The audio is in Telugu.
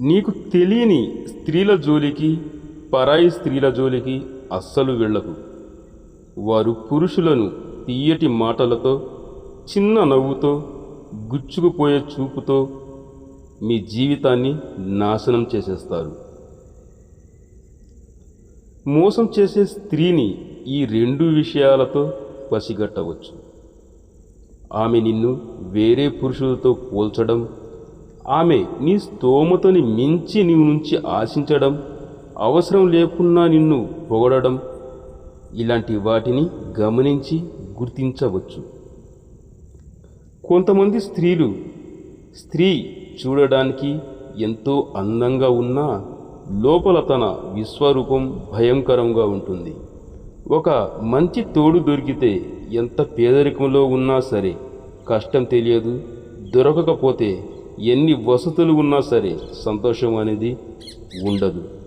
నీకు తెలియని స్త్రీల జోలికి పరాయి స్త్రీల జోలికి అస్సలు వెళ్ళకు. వారు పురుషులను తీయటి మాటలతో చిన్న నవ్వుతో గుచ్చుకుపోయే చూపుతో మీ జీవితాన్ని నాశనం చేసేస్తారు. మోసం చేసే స్త్రీని ఈ రెండు విషయాలతో పసిగట్టవచ్చు. ఆమె నిన్ను వేరే పురుషులతో పోల్చడం ఆమె నీ స్తోమతని మించి నీవు నుంచి ఆశించడం అవసరం లేకున్నా నిన్ను పొగడడం ఇలాంటి వాటిని గమనించి గుర్తించవచ్చు. కొంతమంది స్త్రీలు స్త్రీ చూడడానికి ఎంతో అందంగా ఉన్నా లోపల తన విశ్వరూపం భయంకరంగా ఉంటుంది. ఒక మంచి తోడు దొరికితే ఎంత పేదరికంలో ఉన్నా సరే కష్టం తెలియదు దొరకకపోతే ఎన్ని వసతులు ఉన్నా సరే సంతోషం అనేది ఉండదు.